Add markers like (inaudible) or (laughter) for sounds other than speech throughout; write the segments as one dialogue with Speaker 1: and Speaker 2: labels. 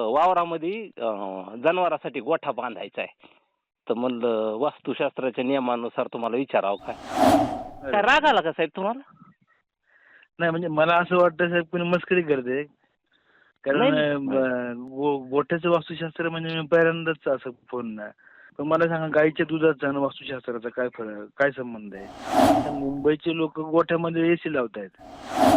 Speaker 1: वावरामध्ये जनावरासाठी गोठा बांधायचा आहे. तर म्हणलं वास्तुशास्त्राच्या नियमानुसार तुम्हाला विचारावं काय? काय राग आला का साहेब तुम्हाला?
Speaker 2: नाही म्हणजे मला असं वाटतं साहेब कोणी मस्करी करते. कारण
Speaker 1: नाही.
Speaker 2: अं, गो- गोठ्याचं वास्तुशास्त्र म्हणजे मी पहिल्यांदाच असं फोन नाही. पण मला सांगा गाईच्या दुधाचा आणि वास्तुशास्त्राचा काय फरक काय संबंध आहे? मुंबईचे लोक गोठ्यामध्ये एसी लावतायत.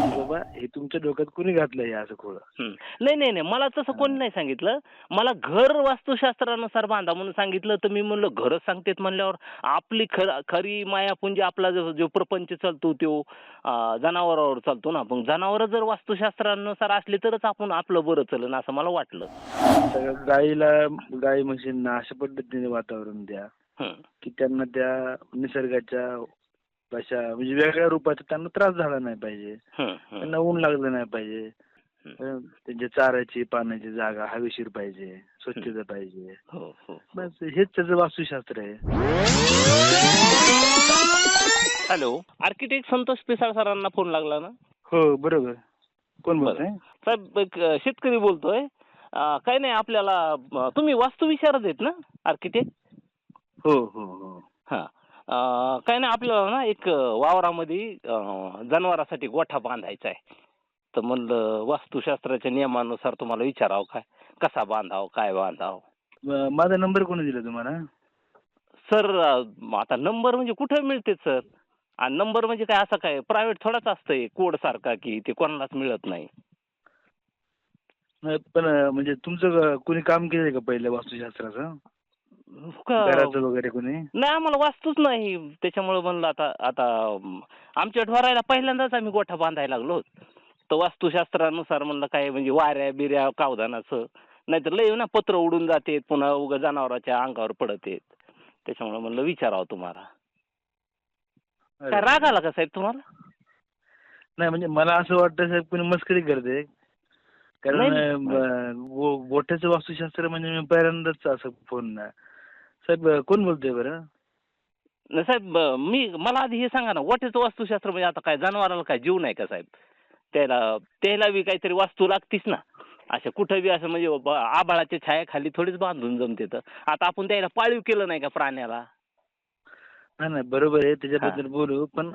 Speaker 2: बाबा हे तुमच्या डोक्यात कोणी घातलं हे असं खोळं.
Speaker 1: नाही नाही नाही. मला तसं कोणी नाही सांगितलं. मला घर वास्तुशास्त्रानुसार बांधा म्हणून सांगितलं. तर मी म्हणलं घरच सांगतेत म्हणल्यावर आपली खर खरी मायापुंजी आपला जो जो प्रपंच चालतो तो जनावरावर चालतो ना. पण जनावर जर वास्तुशास्त्रानुसार असली तरच आपण आपलं बरं चलन असं मला वाटलं.
Speaker 2: सगळं गाईला गाई म्हशींना अशा पद्धतीने वातावरण द्या
Speaker 1: हं.
Speaker 2: की त्यांना त्या निसर्गाच्या अशा म्हणजे वेगळ्या रूपाचा त्यांना त्रास झाला नाही पाहिजे.
Speaker 1: हं, हं.
Speaker 2: त्यांना ऊन लागलं नाही पाहिजे. त्यांच्या चाराची पाण्याची जागा हवेशीर पाहिजे स्वच्छता पाहिजे.
Speaker 1: हो हो
Speaker 2: बस हेच त्याचं वास्तुशास्त्र आहे.
Speaker 1: हॅलो आर्किटेक्ट संतोष पिसाळ सरांना फोन लागला ना?
Speaker 2: हो बरोबर. कोण बोलतोय?
Speaker 1: साहेब शेतकरी बोलतोय. काय नाही आपल्याला तुम्ही वास्तू विशारद आहेत ना आर्किटेक्ट?
Speaker 2: हो हो हो.
Speaker 1: हां. काय नाही आपल्याला ना एक वावरामध्ये जनावरासाठी गोठा बांधायचा आहे. तर म्हणलं वास्तुशास्त्राच्या नियमानुसार तुम्हाला विचारावं काय? कसा बांधावं काय बांधावं?
Speaker 2: माझा नंबर कोणी दिला तुम्हाला?
Speaker 1: सर आता नंबर म्हणजे कुठे मिळते सर? आणि नंबर म्हणजे काय असं काय? प्रायव्हेट थोडाच असतंय कोड सारखा की ते कोणालाच मिळत नाही.
Speaker 2: नाही, पण अं, म्हणजे तुमचं कोणी काम केलंय का पहिलं वास्तुशास्त्राचं? घराचं वगैरे कोणी?
Speaker 1: नाही आम्हाला वास्तूच नाही. त्याच्यामुळे म्हणलं आता आता आमच्या ढोरायला पहिल्यांदाच आम्ही गोठा बांधायला लागलो तर वास्तुशास्त्रानुसार म्हणलं काय म्हणजे वाऱ्या बिऱ्या कावदानाचं. नाहीतर लय ना पत्र उडून जाते पुन्हा उगा जनावराच्या अंगावर पडत त्याच्यामुळे म्हणलं विचारावं तुम्हाला. काय राग आला का साहेब तुम्हाला?
Speaker 2: नाही म्हणजे मला असं वाटतं साहेब कोणी मस्करी करते. कारण
Speaker 1: नाही.
Speaker 2: अं, गो- गोठ्याचं वास्तुशास्त्र म्हणजे मी पहिल्यांदाच असं फोन नाही साहेब कोण बोलतोय बरं?
Speaker 1: साहेब मी मला आधी हे सांगा ना वाटेचं वास्तुशास्त्र? म्हणजे आता काय जनावराला काय जीव नाही का साहेब? त्याला त्याला बी काहीतरी वास्तू लागतीच ना. असं कुठं बी असं म्हणजे आबाळाच्या छायाखाली थोडीच बांधून जमते तर. आता आपण त्याला पाळीव केलं नाही का प्राण्याला?
Speaker 2: नाही नाही बरोबर आहे त्याच्याबद्दल बोलू पण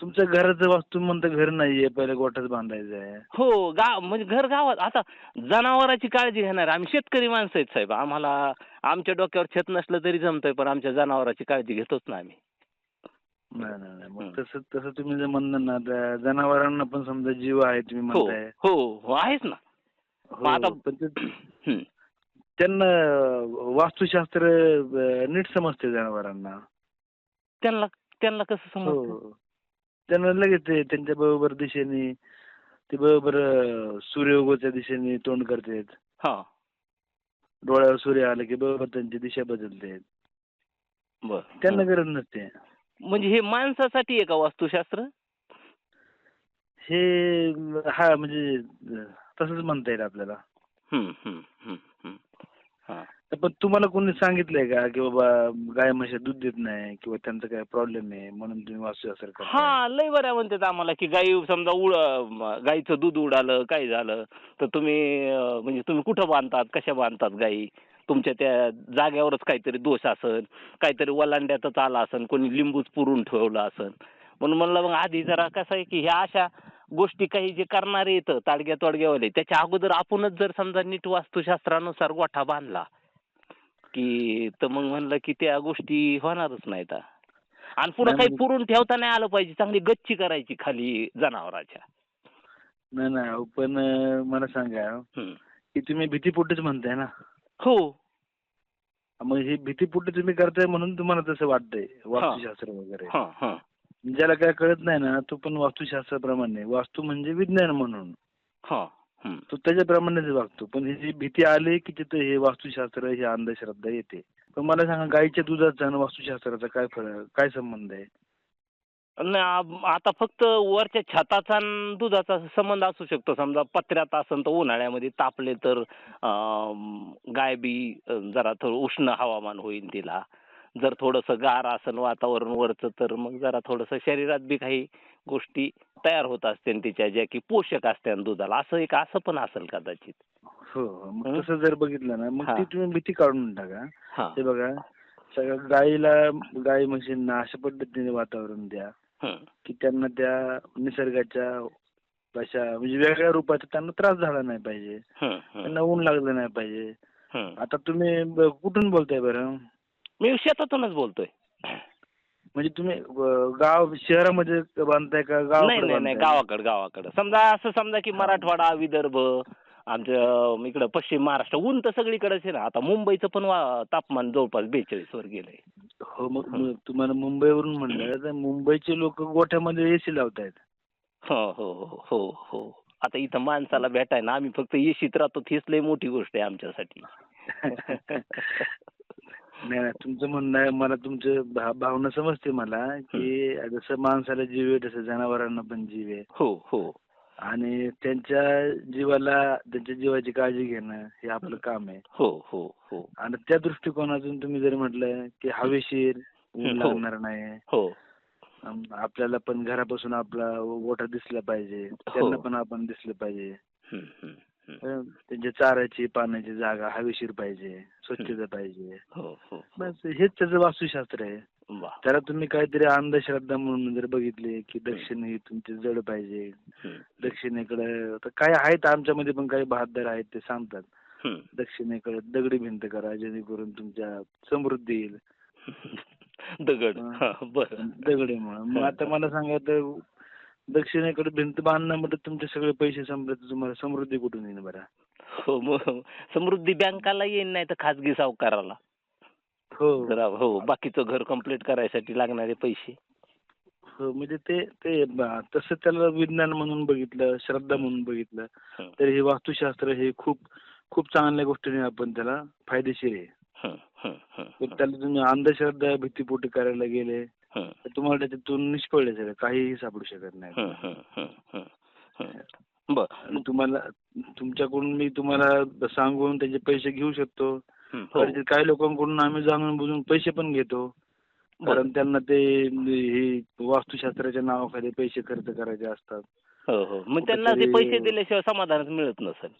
Speaker 2: तुमच्या घराचं वास्तू म्हणतं घर नाहीये पहिलं गोठ्याच बांधायचं आहे
Speaker 1: हो गाव म्हणजे घर गावात. आता जनावराची काळजी घेणार. आम्ही शेतकरी माणसं आहेत साहेब. आम्हाला आमच्या डोक्यावर छत नसलं तरी जमतंय पण आमच्या जनावराची काळजी घेतोच ना आम्ही.
Speaker 2: नाही नाही नाही. मग
Speaker 1: हं.
Speaker 2: तसं तसं तुम्ही जर म्हणलं ना त्या जनावरांना पण समजा जीव आहे तुम्ही
Speaker 1: हो
Speaker 2: म्हणताय.
Speaker 1: हो हो आहेच ना.
Speaker 2: हो,
Speaker 1: मग आता-
Speaker 2: पण ते-
Speaker 1: हं.
Speaker 2: त्यांना वास्तुशास्त्र अं, नीट समजते जनावरांना.
Speaker 1: त्यांना त्यांना कसं समजतं
Speaker 2: हो त्यांना लगेच ते त्यांच्या बरोबर दिशेने ते बरोबर अं, सूर्य उगवच्या दिशेने तोंड करतात.
Speaker 1: हा.
Speaker 2: डोळ्यावर सूर्य आला की बरोबर त्यांची दिशा बदलते
Speaker 1: बर.
Speaker 2: त्यांना गरज नसते.
Speaker 1: म्हणजे हे माणसासाठी आहे का वास्तुशास्त्र?
Speaker 2: हे हा म्हणजे अं, तसंच म्हणता येईल आपल्याला.
Speaker 1: हा.
Speaker 2: पण तुम्हाला कोणी सांगितलंय का की बाबा गाय म्हशी दूध देत नाही किंवा त्यांचा काय प्रॉब्लेम आहे म्हणून तुम्ही वास्तुशास्त्र करताय?
Speaker 1: हा लय बऱ्या म्हणतात आम्हाला की गाई समजा उड गाईचं दूध उडालं काय झालं तर तुम्ही अं, म्हणजे तुम्ही कुठं बांधतात कशा बांधतात गाई? तुमच्या त्या जाग्यावरच काहीतरी दोष असन काहीतरी वलांड्यातच आला असन कोणी लिंबूच पुरून ठेवलं असन. म्हणून म्हणलं मग आधी जरा कसं आहे की ह्या अशा गोष्टी काही जे करणारे येतं ताडग्या तोडग्यावाले त्याच्या अगोदर आपणच जर समजा नीट वास्तुशास्त्रानुसार गोठा बांधला की तर मग म्हणलं की त्या गोष्टी होणारच नाहीत आणि पुढे
Speaker 2: नाही
Speaker 1: काही
Speaker 2: म्हणजे-
Speaker 1: पुरून ठेवता नाही आलं पाहिजे. चांगली गच्ची करायची खाली जनावराच्या.
Speaker 2: नाही नाही पण मला सांगा. की तुम्ही भीतीपोटीच म्हणताय ना?
Speaker 1: हो.
Speaker 2: मग हे भीतीपोटी तुम्ही करताय म्हणून तुम्हाला तसं वाटतंय वास्तुशास्त्र वगैरे. ज्याला काय कळत नाही ना तो पण वास्तुशास्त्राप्रमाणे. वास्तू म्हणजे विज्ञान म्हणून.
Speaker 1: हा.
Speaker 2: तो त्याच्याप्रमाणेच वागतो. पण ही जी भीती आली की तिथं हे वास्तुशास्त्र ही अंधश्रद्धा येते. पण मला सांगा गाईच्या दुधाचा आणि वास्तुशास्त्राचा काय फरक काय संबंध आहे?
Speaker 1: नाही, आ- आता फक्त वरच्या छताचा आणि दुधाचा संबंध असू शकतो. समजा पत्र्यात असन तर उन्हाळ्यामध्ये तापले तर अं, गाय बी अं, जरा थोडं उष्ण हवामान होईल तिला. जर थोडंसं गार असेल वातावरण वरचं तर मग जरा थोडंसं शरीरात बी काही गोष्टी तयार होत असतील तिच्या ज्या की पोषक असतील दुधाला. असं एक असं पण असेल कदाचित.
Speaker 2: हो हो. मग? तसं जर बघितलं ना मग. ती तुम्ही भीती काढून टाका.
Speaker 1: हा.
Speaker 2: हे बघा सगळं गाईला गाई म्हशींना अशा पद्धतीने वातावरण द्या. की त्यांना त्या निसर्गाच्या अशा म्हणजे वेगळ्या रूपाचा त्यांना त्रास झाला नाही पाहिजे. त्यांना ऊन लागलं नाही पाहिजे. आता तुम्ही कुठून बोलताय बरं?
Speaker 1: मी शेतातूनच बोलतोय.
Speaker 2: म्हणजे तुम्ही अ, गाव शहरामध्ये बांधताय का?
Speaker 1: नाही
Speaker 2: गावाकडे
Speaker 1: नाही नाही
Speaker 2: बांधताय?
Speaker 1: गावाकडे गावाकडे. समजा असं समजा की मराठवाडा विदर्भ आमच्या इकडं पश्चिम महाराष्ट्र ऊन तर सगळीकडेच आहे ना. आता मुंबईचं पण वा- तापमान जवळपास बेचाळीस वर गेलंय.
Speaker 2: हो मग मग तुम्हाला मुंबईवरून म्हणलं तर मुंबईचे लोक गोठ्यामध्ये एसी लावतायत.
Speaker 1: हो हो हो हो. हो आता इथं माणसाला भेटाय ना आम्ही फक्त येशीत राहतो तीच लय मोठी गोष्ट आहे आमच्यासाठी. (laughs)
Speaker 2: नाही नाही तुमचं म्हणणं आहे मला तुमचं भा- भावना समजते मला की जसं माणसाला जीव आहे तसं जनावरांना पण जीव आहे.
Speaker 1: हो हो.
Speaker 2: आणि त्यांच्या जीवाला त्यांच्या जीवाची काळजी घेणं हे आपलं काम आहे.
Speaker 1: हो हो हो.
Speaker 2: आणि त्या दृष्टिकोनातून तुम्ही जर म्हटलं की हवेशीर ऊन
Speaker 1: हो.
Speaker 2: लागणार नाही.
Speaker 1: हो.
Speaker 2: अम, आपल्याला पण घरापासून आपला गोठा दिसला पाहिजे. त्यांना पण आपण दिसलं पाहिजे.
Speaker 1: हं, हं, हं.
Speaker 2: त्यांच्या चाराची पाण्याची जागा हवेशीर पाहिजे स्वच्छता पाहिजे.
Speaker 1: हो हो
Speaker 2: बस हेच त्याचं वास्तुशास्त्र आहे.
Speaker 1: वा.
Speaker 2: त्याला तुम्ही काहीतरी अंधश्रद्धा म्हणून जर बघितले की दक्षिण ही तुमची जड पाहिजे.
Speaker 1: हं,
Speaker 2: दक्षिणेकडे तर काय आहेत आमच्यामध्ये पण काही बहादर आहेत ते सांगतात.
Speaker 1: हं.
Speaker 2: दक्षिणेकडे दगडी भिंत करा जेणेकरून तुमच्या समृद्धी येईल. (laughs)
Speaker 1: दगड.
Speaker 2: हं.
Speaker 1: हा, बरं.
Speaker 2: दगडीमुळे. मग आता मला सांगा तर दक्षिणेकडे भिंत बांधण्यामध्ये तुमचे सगळे पैसे संपले तर तुम्हाला समृद्धी कुठून येईल बरं?
Speaker 1: हो मग समृद्धी बँकाला येईन नाही तर खाजगी सावकाराला.
Speaker 2: हो.
Speaker 1: जरा हो बाकीचं घर कंप्लीट करायसाठी लागणारे पैसे.
Speaker 2: हो म्हणजे ते ते ब- तसं त्याला विज्ञान म्हणून बघितलं श्रद्धा म्हणून बघितलं
Speaker 1: हं.
Speaker 2: तर हे वास्तुशास्त्र हे खूप खूप चांगल्या गोष्टीने आपण त्याला फायदेशीर आहे.
Speaker 1: हं, हं, हं,
Speaker 2: तर त्याला तुम्ही अंधश्रद्धा भीतीपोटी करायला गेले तर तुम्हाला त्याच्यातून निष्फळ सगळं काहीही सापडू शकत नाही.
Speaker 1: बर.
Speaker 2: तुम्हाला तुमच्याकडून मी तुम्हाला सांगून त्याचे पैसे घेऊ शकतो.
Speaker 1: हं,
Speaker 2: काही लोकांकडून आम्ही जाणून बुजून पैसे पण घेतो. कारण त्यांना ते हे वास्तुशास्त्राच्या नावाखाली पैसे खर्च करायचे असतात.
Speaker 1: हो हो. मग त्यांना ते पैसे दिल्याशिवाय समाधानच मिळत नसेल.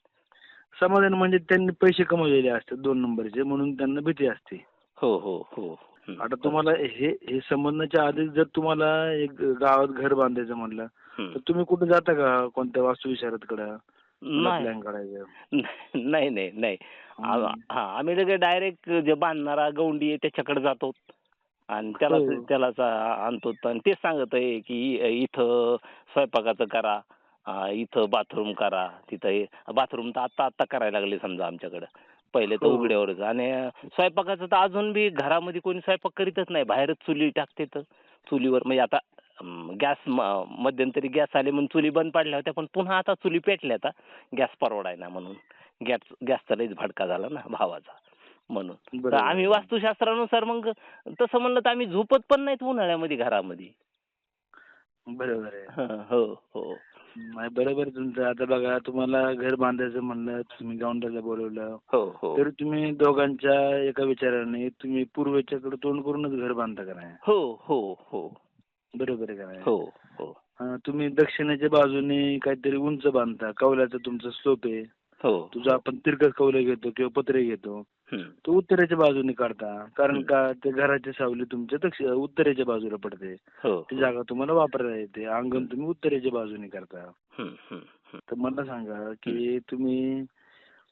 Speaker 2: समाधान म्हणजे त्यांनी पैसे कमवलेले असतात दोन नंबरचे म्हणून त्यांना भीती असते.
Speaker 1: हो हो हं.
Speaker 2: आता तुम्हाला हे हे समजण्याच्या आधीच जर तुम्हाला एक गावात घर बांधायचं म्हणलं. तर तुम्ही कुठे जाता का कोणत्या वास्तुविशारदकडे प्लॅन काढायचं.
Speaker 1: नाही नाही नाही.
Speaker 2: हं.
Speaker 1: आम्ही लगे डायरेक्ट जे बांधणारा गौंडी आहे त्याच्याकडे जातो. आणि त्याला
Speaker 2: हो.
Speaker 1: त्यालाच आणतो. आणि तेच सांगत आहे की इथं स्वयंपाकाचं करा इथं बाथरूम करा तिथं बाथरूम तर आत्ता आत्ता करायला लागले समजा आमच्याकडं. पहिले तर
Speaker 2: हो.
Speaker 1: उघड्यावरच. आणि स्वयंपाकाचं तर अजून बी घरामध्ये कोणी स्वयंपाक करीतच नाही. बाहेरच चुली टाकते तर. चुलीवर म्हणजे आता गॅस मध्यंतरी गॅस आले म्हणून चुली बंद पडल्या होत्या पण पुन्हा आता चुली पेटल्या आता. गॅस परवडाय ना म्हणून. गॅस गॅसचा लईच भडका झाला ना भावाचा म्हणून. तर. आम्ही वास्तुशास्त्रानुसार मग तसं म्हणलं तर आम्ही झोपत पण नाहीत उन्हाळ्यामध्ये घरामध्ये.
Speaker 2: बरोबर आहे.
Speaker 1: हो हो.
Speaker 2: नाही बरोबर आहे तुमचं. आता बघा तुम्हाला घर बांधायचं म्हणलं तुम्ही गावंड्याला बोलवलं.
Speaker 1: हो हो.
Speaker 2: तर तुम्ही दोघांच्या एका विचाराने तुम्ही पूर्वेच्याकडे तोंड करूनच घर बांधता का नाही?
Speaker 1: हो हो हो.
Speaker 2: बरोबर आहे का नाही?
Speaker 1: हो हो.
Speaker 2: तुम्ही दक्षिणेच्या बाजूने काहीतरी उंच बांधता. कौलाचं तुमचं स्लोप आहे.
Speaker 1: हो.
Speaker 2: तुझं आपण तिरकस कौले घेतो किंवा पत्रे घेतो. तो उत्तरेच्या बाजूने काढता. कारण
Speaker 1: हं.
Speaker 2: का? ते घराची सावली तुमच्या दक्षिण उत्तरेच्या बाजूला पडते.
Speaker 1: हो
Speaker 2: ती जागा तुम्हाला वापरता येते. अंगण तुम्ही उत्तरेच्या बाजूने करता.
Speaker 1: हं, हं, हं,
Speaker 2: तर मला सांगा की तुम्ही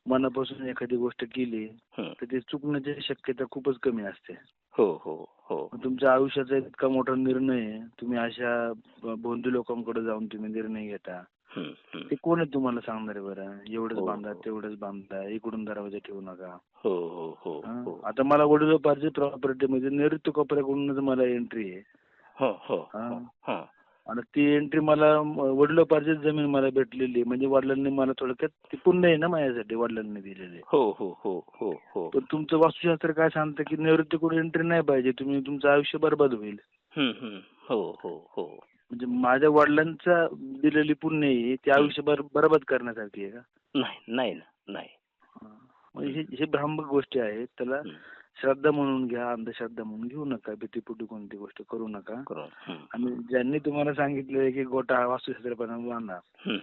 Speaker 2: मनापासून एखादी गोष्ट केली
Speaker 1: हं.
Speaker 2: तर ती चुकण्याची शक्यता खूपच कमी असते.
Speaker 1: हो हो हो.
Speaker 2: तुमच्या आयुष्याचा इतका मोठा निर्णय तुम्ही अशा भोंदू लोकांकडे जाऊन तुम्ही निर्णय घेता.
Speaker 1: हं, हं.
Speaker 2: ते कोण आहे तुम्हाला सांगणार बरं एवढंच
Speaker 1: हो,
Speaker 2: बांधा
Speaker 1: हो.
Speaker 2: तेवढंच बांधा इकडून दरवाजा ठेवू नका
Speaker 1: हो हो हो
Speaker 2: हा?
Speaker 1: हो
Speaker 2: आता मला वडिलोपार्जित प्रॉपर्टी मध्ये नैऋत्य कोपऱ्याकडूनच मला एंट्री आहे
Speaker 1: हो हो
Speaker 2: हा.
Speaker 1: हो हा.
Speaker 2: आणि ती एंट्री मला म- वडिलोपार्जित जमीन मला भेटलेली आहे. म्हणजे वडिलांनी मला थोडक्यात ती पुण्य आहे ना माझ्यासाठी वडिलांनी दिलेले
Speaker 1: हो हो हो हो हो
Speaker 2: पण तुमचं वास्तुशास्त्र काय सांगतं की नैऋत्यकडून एंट्री नाही पाहिजे तुम्ही तुमचं आयुष्य बरबाद होईल.
Speaker 1: हो हो हो
Speaker 2: म्हणजे माझ्या वडिलांचा दिलेली पुण्य आहे ती आयुष्य बर बरबाद करण्यासाठी आहे का
Speaker 1: नाही नाही ना नाही
Speaker 2: हा. हे हे भ्रामक गोष्टी आहेत त्याला. श्रद्धा म्हणून घ्या अंधश्रद्धा म्हणून घेऊ नका भीतीपोटी कोणती गोष्ट करू नका. आणि ज्यांनी तुम्हाला सांगितलं की गोटा हा वास्तुशास्त्रपणे बांधा
Speaker 1: हं.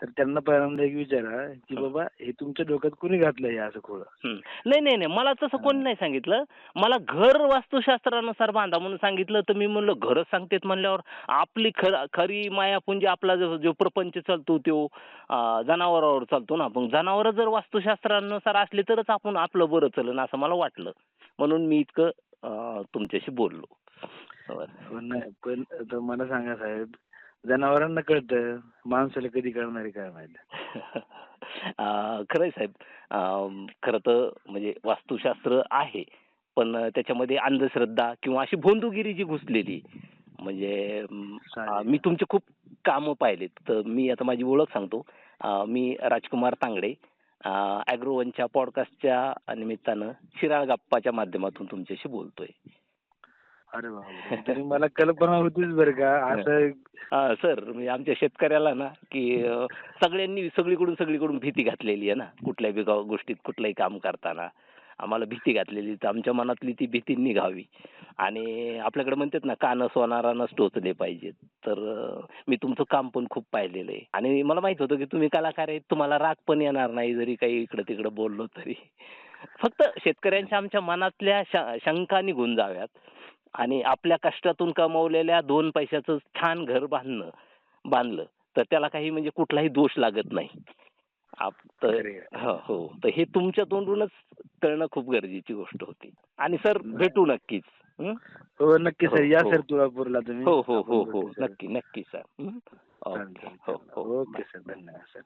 Speaker 2: तर त्यांना पहिल्यांदा एक विचारा की बाबा हे तुमच्या डोक्यात कोणी घातलं हे असं खोळं.
Speaker 1: नाही नाही नाही. मला तसं कोणी नाही सांगितलं. मला घर वास्तुशास्त्रानुसार बांधा म्हणून सांगितलं तर मी म्हणलं घरच सांगतेत म्हणल्यावर आपली खर खरी मायापुंजी आपला जो जो प्रपंच चालतो तो जनावरावर चालतो ना. पण जनावर जर वास्तुशास्त्रानुसार असले तरच आपण आपलं बरं चलन असं मला वाटलं. म्हणून मी इतकं तुमच्याशी बोललो.
Speaker 2: पण नाही पण आता मला सांगा साहेब जनावरांना कळतं माणसाला कधी कळणार आहे काय माहिती? (laughs)
Speaker 1: खरंय साहेब. खरं तर म्हणजे वास्तुशास्त्र आहे पण त्याच्यामध्ये अंधश्रद्धा किंवा अशी भोंदूगिरी जी घुसलेली म्हणजे. मी तुमचे खूप कामं पाहिलेत. तर मी आता माझी ओळख सांगतो. मी राजकुमार तांगडे अॅग्रोवनच्या पॉडकास्टच्या निमित्तानं शिराळ गप्पाच्या माध्यमातून तुमच्याशी बोलतोय.
Speaker 2: अरे बाबा मला कल्पना होतीच बरं का. (laughs) असं
Speaker 1: सर म्हणजे आमच्या शेतकऱ्याला ना की सगळ्यांनी सगळीकडून सगळीकडून भीती घातलेली आहे ना कुठल्याही बी गोष्टीत कुठलंही काम करताना. आम्हाला भीती घातलेली तर आमच्या मनातली ती भीती निघावी. आणि आपल्याकडे म्हणतात ना कान सोनारानच टोचले पाहिजेत. तर मी तुमचं काम पण खूप पाहिलेलं आहे. आणि मला माहीत होतं की तुम्ही कलाकार आहेत तुम्हाला राग पण येणार नाही जरी काही इकडं तिकडं बोललो तरी. फक्त शेतकऱ्यांच्या आमच्या मनातल्या शंका निघून जाव्यात. आणि आपल्या कष्टातून कमवलेल्या दोन पैशाचं छान घर बांधणं बांधलं तर त्याला काही म्हणजे कुठलाही दोष लागत नाही. आप- तर
Speaker 2: आहे.
Speaker 1: हो हो. तर हे तुमच्या तोंडूनच कळणं खूप गरजेची गोष्ट होती. आणि सर भेटू नक्कीच. हं?
Speaker 2: हो नक्की सर
Speaker 1: हो,
Speaker 2: या
Speaker 1: हो.
Speaker 2: सर तुळापूरला तुम्ही
Speaker 1: हो हो हो हो
Speaker 2: सर.
Speaker 1: नक्की नक्की सर हं? ओके हो. हो
Speaker 2: ओके सर धन्यवाद सर